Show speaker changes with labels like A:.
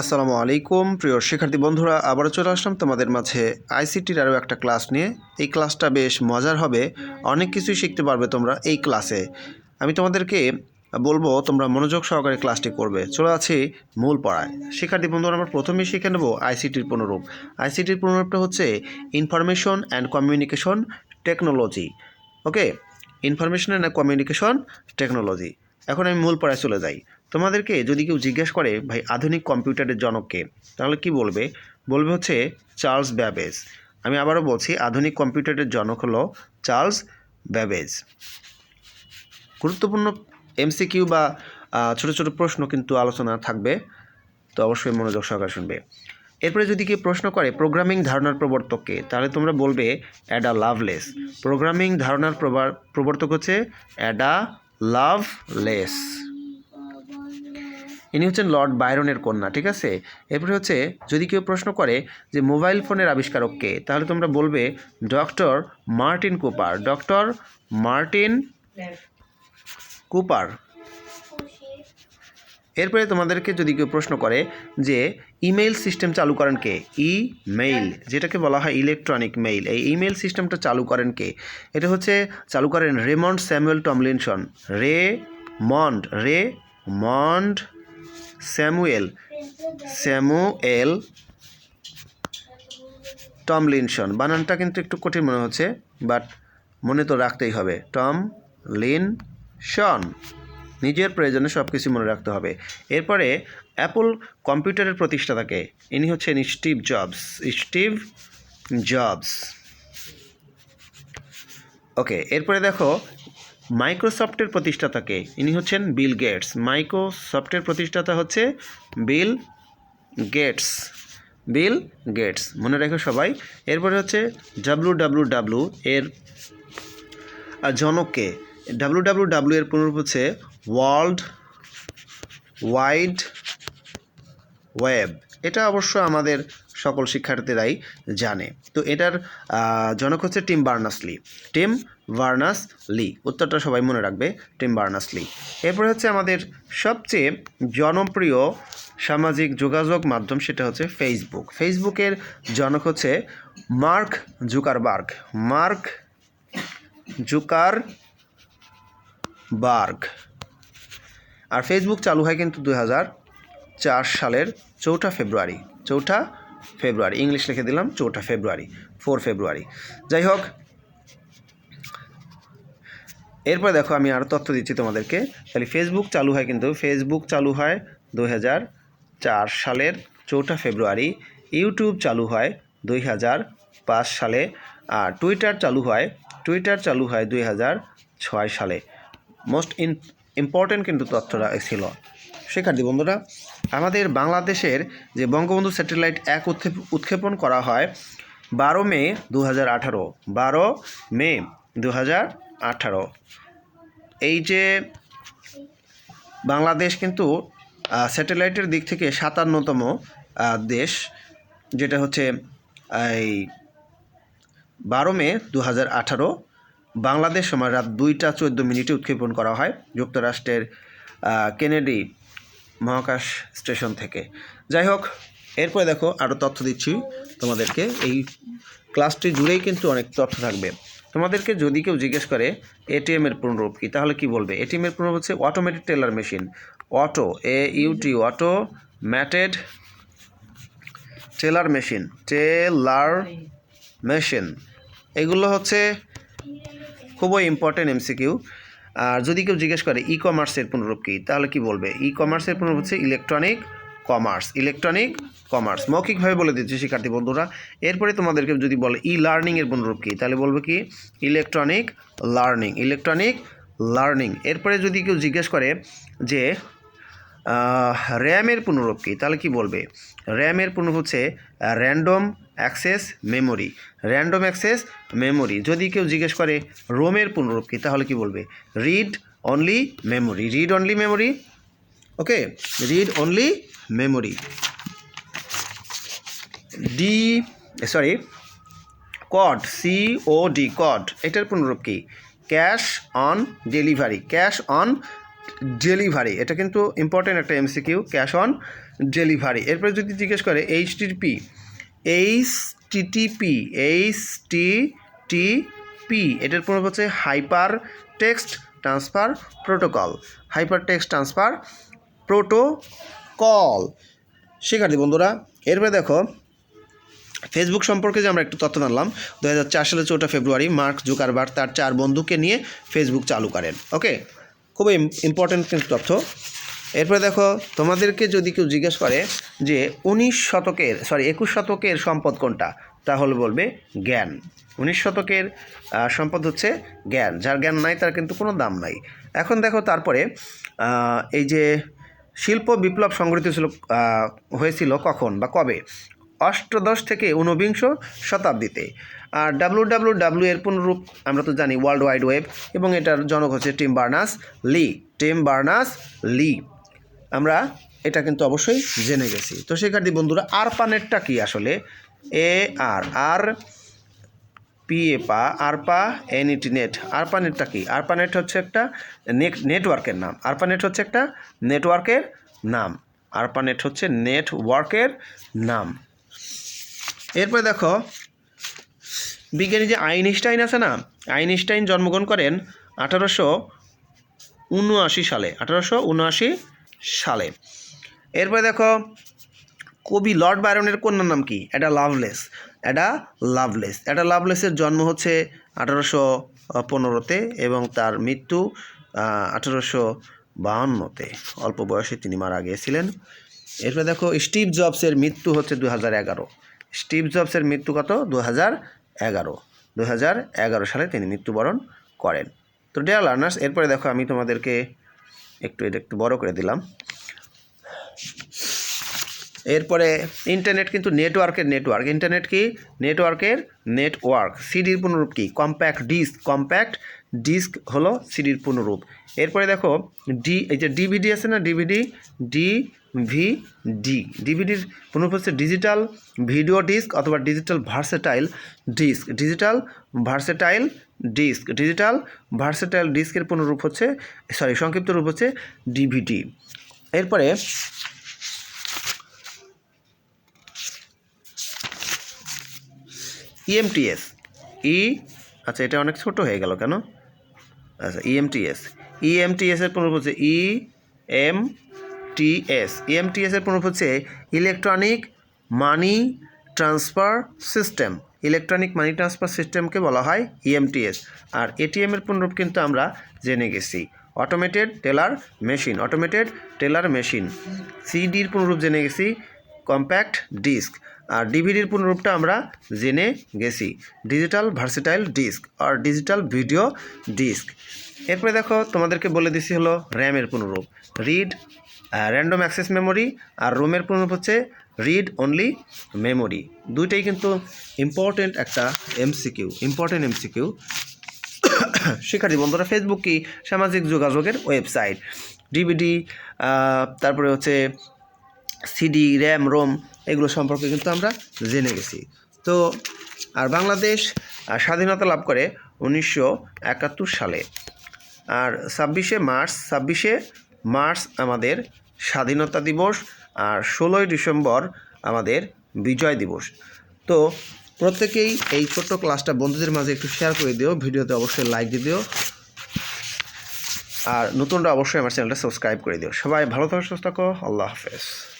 A: আসসালামু আলাইকুম, প্রিয় শিক্ষার্থী বন্ধুরা, আবারও চলে আসলাম তোমাদের মাঝে আইসিটির আরও একটা ক্লাস নিয়ে। এই ক্লাসটা বেশ মজার হবে, অনেক কিছুই শিখতে পারবে তোমরা এই ক্লাসে। আমি তোমাদেরকে বলব, তোমরা মনোযোগ সহকারে ক্লাসটি করবে। চলে আছি মূল পড়ায়। শিক্ষার্থী বন্ধুরা, আমরা প্রথমেই শিখে নেব আইসিটির পুনরূপ। আইসিটির পুনরূপটা হচ্ছে information and communication technology. Okay? Information and communication technology. এখন আমি মূল পড়ায় চলে যাই। তোমাদেরকে যদি কেউ জিজ্ঞেস করে, ভাই, আধুনিক কম্পিউটারের জনককে, তাহলে কি বলবে? বলবে হচ্ছে, চার্লস ব্যাবেজ। আমি আবারও বলছি, আধুনিক কম্পিউটারের জনক হলো চার্লস ব্যাবেজ। গুরুত্বপূর্ণ এমসিকিউ বা ছোট ছোট প্রশ্ন কিন্তু আলোচনা থাকবে, তো অবশ্যই মনোযোগ সহকারে শুনবে। এরপরে যদি কেউ প্রশ্ন করে, প্রোগ্রামিং ধারণার প্রবর্তককে? তাহলে তোমরা বলবে, অ্যাডা লাভলেস। প্রোগ্রামিং ধারণার প্রবার- প্রবর্তক হচ্ছে, অ্যাডা লাভলেস। ইনি হচ্ছেন লর্ড বাইরনের কন্যা, ঠিক আছে? এরপরে হচ্ছে, যদি কেউ প্রশ্ন করে যে মোবাইল ফোনের আবিষ্কারক কে তাহলে তোমরা বলবে, doctor Martin Cooper. Doctor Martin Cooper. এরপরে তোমাদেরকে যদি কেউ প্রশ্ন করে যে, ইমেইল সিস্টেম চালু করেন কে? ইমেইল, যেটাকে বলা হয় ইলেকট্রনিক মেইল। এই ইমেইল সিস্টেমটা চালু করেন কে? এটা হচ্ছে, চালু করেন Raymond Samuel Tomlinson. Raymond Raymond Samuel Samuel Tom Tomlinson. বানানটা কিন্তু একটু কঠিন মনে হচ্ছে, বাট মনে তো রাখতেই হবে। টম লিন শন নিজের প্রয়োজনে সব কিছু মনে রাখতে হবে। এরপরে অ্যাপল কম্পিউটারের প্রতিষ্ঠাতাকে, ইনি হচ্ছেন Steve Jobs. Steve Jobs. Okay, এরপরে দেখো মাইক্রোসফটের প্রতিষ্ঠাতাকে, ইনি হচ্ছেন বিল গেটস। মাইক্রোসফটের প্রতিষ্ঠাতা হচ্ছে বিল গেটস। বিল গেটস, মনে রেখো সবাই। এরপরে হচ্ছে ডাব্লু ডাব্লু ডাব্লু এর জনককে। ডাব্লু ডাব্লু ডাব্লু এর পুনরূপ হচ্ছে ওয়ার্ল্ড ওয়াইড ওয়েব। এটা অবশ্য আমাদের সকল শিক্ষার্থীরাই জানে। তো এটার জনক হচ্ছে Tim Berners Lee. Tim Berners Lee. উত্তরটা সবাই মনে রাখবে, টিম বার্নাস লি। এরপরে হচ্ছে আমাদের সবচেয়ে জনপ্রিয় সামাজিক যোগাযোগ মাধ্যম সেটা হচ্ছে ফেসবুক ফেসবুকের জনক হচ্ছে Mark Zuckerberg. Mark Zuckerberg আর ফেসবুক চালু হয় কিন্তু দুই হাজার চার সালের চৌঠা ফেব্রুয়ারি। চৌঠা ফেব্রুয়ারি। ইংলিশ লিখে দিলাম, চৌঠা ফেব্রুয়ারি। ফোর ফেব্রুয়ারি। যাই হোক এরপর দেখো আমি আরও তথ্য দিচ্ছি তোমাদেরকে। তাহলে ফেসবুক চালু হয় কিন্তু ফেসবুক চালু হয় দু হাজার চার সালের চৌঠা ফেব্রুয়ারি ইউটিউব চালু হয় দুই হাজার পাঁচ সালে, আর টুইটার চালু হয় টুইটার চালু হয় দুই হাজার ছয় সালে। মোস্ট ইন ইম্পর্টেন্ট কিন্তু তথ্যটা ছিল। শিক্ষার্থী বন্ধুরা, আমাদের বাংলাদেশের যে বঙ্গবন্ধু স্যাটেলাইট এক উৎক্ষেপ, উৎক্ষেপণ করা হয় বারো মে দু হাজার আঠারো, বারো মে দু হাজার আঠারো। এই যে বাংলাদেশ কিন্তু স্যাটেলাইটের দিক থেকে সাতান্নতম দেশ, যেটা হচ্ছে, এই বারো মে দু হাজার আঠারো, বাংলাদেশ সময় রাত দুইটা চোদ্দ মিনিটে উৎক্ষেপণ করা হয় যুক্তরাষ্ট্রের কেনেডি মহাকাশ স্টেশন থেকে। যাই হোক, এরপরে দেখো আরও তথ্য দিচ্ছি তোমাদেরকে। এই ক্লাসটি জুড়েই কিন্তু অনেক তথ্য থাকবে। তোমাদেরকে যদি কেউ জিজ্ঞেস করে এটিএম এর পুনরূপ কী, তাহলে কি বলবে? এটিএম এর পুনরূপ হচ্ছে অটোমেটিক টেলার মেশিন অটো এ UT automated teller machine teller machine এগুলো হচ্ছে খুবই ইম্পর্টেন্ট এমসিকিউ আর যদি কেউ জিজ্ঞেস করে ই কমার্সের পুনরূপ কী, তাহলে কি বলবে? ই কমার্সের পুনরূপ হচ্ছে ইলেকট্রনিক কমার্স, ইলেকট্রনিক কমার্স। মৌখিকভাবে বলে দিচ্ছি, শিক্ষার্থী বন্ধুরা, এরপরে তোমাদেরকে যদি বলে ই লার্নিংয়ের পুনরূপ কী, তাহলে বলবে কি? Electronic learning electronic learning. এরপরে যদি কেউ জিজ্ঞেস করে যে র্যামের পুনরূপ কী, তাহলে কি বলবে? র্যামের পুনরূপ হচ্ছে random access memory, random access memory. যদি কেউ জিজ্ঞেস করে রোমের পুনরূপ কী, তাহলে কি বলবে? Read only memory, read only memory okay read only memory D sorry COD C O D COD এটার পুনরূপ কি? Cash on delivery cash on delivery এটা কিন্তু ইম্পর্টেন্ট একটা এমসিকিউ ক্যাশ অন ডেলিভারি এরপরে যদি জিজ্ঞেস করে H T P H T T P H T T P এটার পুরো হচ্ছে hyper text transfer protocol hyper text transfer protocol শিক্ষার্থী বন্ধুরা, এরপরে দেখো ফেসবুক সম্পর্কে যে আমরা একটু তথ্য জানলাম দু হাজার চার সালের চৌঠা ফেব্রুয়ারি, মার্ক জুকারবার তার চার বন্ধুকে নিয়ে ফেসবুক চালু করেন, ওকে? খুবই ইম্পর্টেন্ট কিন্তু তথ্য। এরপরে দেখো, তোমাদেরকে যদি কেউ জিজ্ঞেস করে যে উনিশ শতকের সরি একুশ শতকের সম্পদ কোনটা? তাহলে বলবে জ্ঞান। উনিশ শতকের সম্পদ হচ্ছে জ্ঞান। যার জ্ঞান নাই, তার কিন্তু কোনো দাম নাই। এখন দেখো তারপরে এই যে শিল্প বিপ্লব সংগঠিত ছিল হয়েছিল কখন বা কবে? অষ্টাদশ থেকে ঊনবিংশ শতাব্দীতে। আর ডাব্লু ডাব্লু ডাব্লু এর পুনরূপ আমরা তো জানি ওয়ার্ল্ড ওয়াইড ওয়েব এবং এটার জনক হচ্ছে টিম বার্নাস লি টিম বার্নাস লি আমরা এটা কিন্তু অবশ্যই জেনে গেছি। তো শিক্ষার্থী বন্ধুরা, আর পানেরটা কি আসলে? এ আর আর পি এ পা, আরপা এনইটি নেট। আরপানেটটা কি? আরপানেট হচ্ছে একটা নেট, নেটওয়ার্কের নাম। আরপানেট হচ্ছে একটা নেটওয়ার্কের নাম। আরপানেট হচ্ছে নেটওয়ার্কের নাম। এরপরে দেখো, বিজ্ঞানী যে আইনস্টাইন আছে না, আইনস্টাইন জন্মগ্রহণ করেন আঠারোশো উনআশি সালে, আঠারোশো উনআশি সালে। এরপরে দেখো, কবি লর্ড বায়রনের কন্যার নাম কি? এটা লাভলেস। এটা লাভলেস এটা লাভলেসের জন্ম হচ্ছে আঠারোশো পনেরোতে এবং তার মৃত্যু আঠারোশো বাহান্নতে অল্প বয়সে তিনি মারা গিয়েছিলেন। এরপরে দেখো স্টিভ জবসের মৃত্যু হচ্ছে দু হাজার এগারো। স্টিভ জবসের মৃত্যু কত? দু হাজার এগারো। দু হাজার এগারো সালে তিনি মৃত্যুবরণ করেন। তো ডিয়ার লার্নার্স এরপরে দেখো আমি তোমাদেরকে একটু এটা একটু বড় করে দিলাম। এরপরে ইন্টারনেট কিন্তু নেটওয়ার্কের নেটওয়ার্ক ইন্টারনেট কি? নেটওয়ার্কের নেটওয়ার্ক সিডির পুনরূপ কি? কম্প্যাক্ট ডিস্ক কম্প্যাক্ট ডিস্ক হলো সিডির পুনরূপ এরপরে দেখো ডি এই যে ডিভিডি আছে না? ডিভিডি ডি ভি ডি ডিভিডির পুনরূপ হচ্ছে ডিজিটাল ভিডিও ডিস্ক অথবা digital versatile disc digital versatile disc digital versatile ডিস্কের পুনরূপ হচ্ছে সরি সংক্ষিপ্ত রূপ হচ্ছে ডিভিডি এরপরে ইএমটিএস ই আচ্ছা এটা অনেক ছোট হয়ে গেল কেন? আচ্ছা ইএমটিএস ইএমটিএস এর পুনরূপ হচ্ছে ই এম টিএস ইএমটিএস এর পুনরূপ হচ্ছে electronic money transfer system electronic money transfer সিস্টেমকে বলা হয় ইএমটিএস আর এটিএম এর পুনরূপ কিন্তু আমরা জেনে গেছি। Automated teller machine automated teller machine সিডির পুনরূপ জেনে গেছি কম্প্যাক্ট ডিস্ক আর ডিভিডির পুনরূপটা আমরা জেনে গেছি। ডিজিটাল ভার্সিটাইল ডিস্ক আর ডিজিটাল ভিডিও ডিস্ক এরপরে দেখো, তোমাদেরকে বলে দিছি হলো র্যামের পুনরূপ রিড র্যান্ডম অ্যাক্সেস মেমোরি আর রোমের পুনরূপ হচ্ছে রিড অনলি মেমোরি দুইটাই কিন্তু ইম্পর্টেন্ট একটা এমসিকিউ ইম্পর্টেন্ট এমসিকিউ শিক্ষার্থী বন্ধুরা ফেসবুক কি? সামাজিক যোগাযোগের ওয়েবসাইট ডিভিডি তারপরে হচ্ছে সিডি র্যাম রোম এগুলো সম্পর্কে কিন্তু আমরা জেনে গেছি। তো, আর বাংলাদেশ স্বাধীনতা লাভ করে উনিশশো একাত্তর সালে। আর ছাব্বিশে মার্চ ছাব্বিশে মার্চ আমাদের স্বাধীনতা দিবস, আর ষোলোই ডিসেম্বর আমাদের বিজয় দিবস। তো, প্রত্যেকেই এই ছোট্ট ক্লাসটা বন্ধুদের মাঝে একটু শেয়ার করে দিও, ভিডিওতে অবশ্যই লাইক দিয়ে দিও। আর নতুনরা অবশ্যই আমার চ্যানেলটা সাবস্ক্রাইব করে দিও। সবাই ভালো থাকো, সুস্থ থাকো, আল্লাহ হাফেজ।